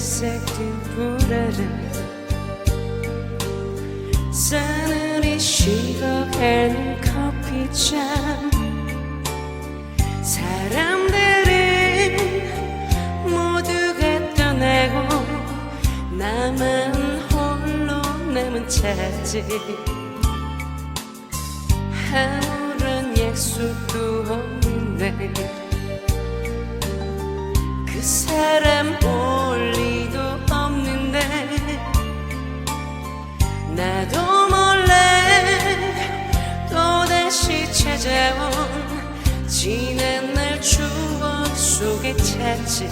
색색된 불알은 싸늘히 식어가는 커피잔. 사람들은 모두가 떠나고 나만 홀로 남은 차지. 아무런 약속도 없는 날 찾아온 지난 날 추억 속에 찾지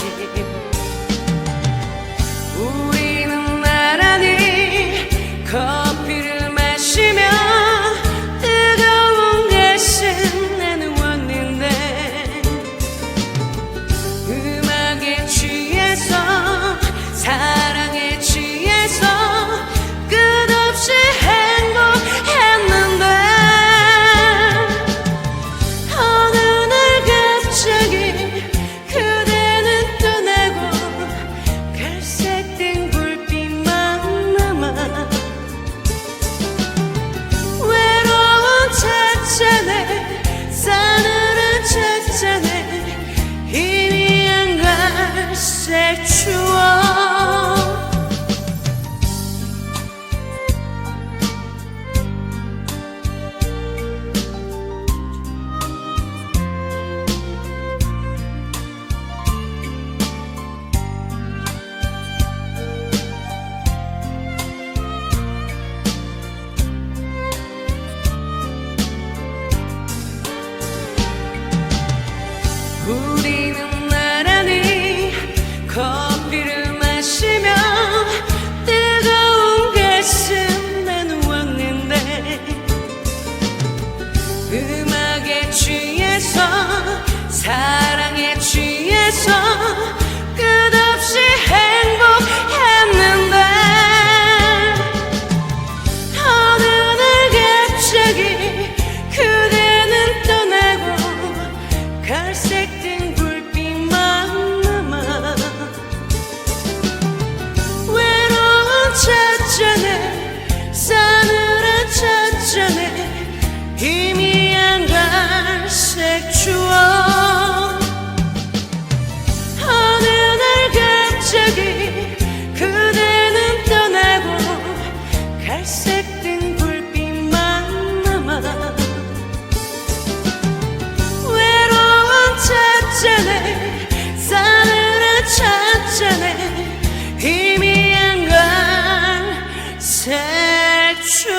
커피를 마시며 뜨거운 가슴 나누었는데 갑자기 그대는 떠나고 갈색 등 불빛만 남아 외로운 찾자네 사느라 찾자네 희미한 건 새초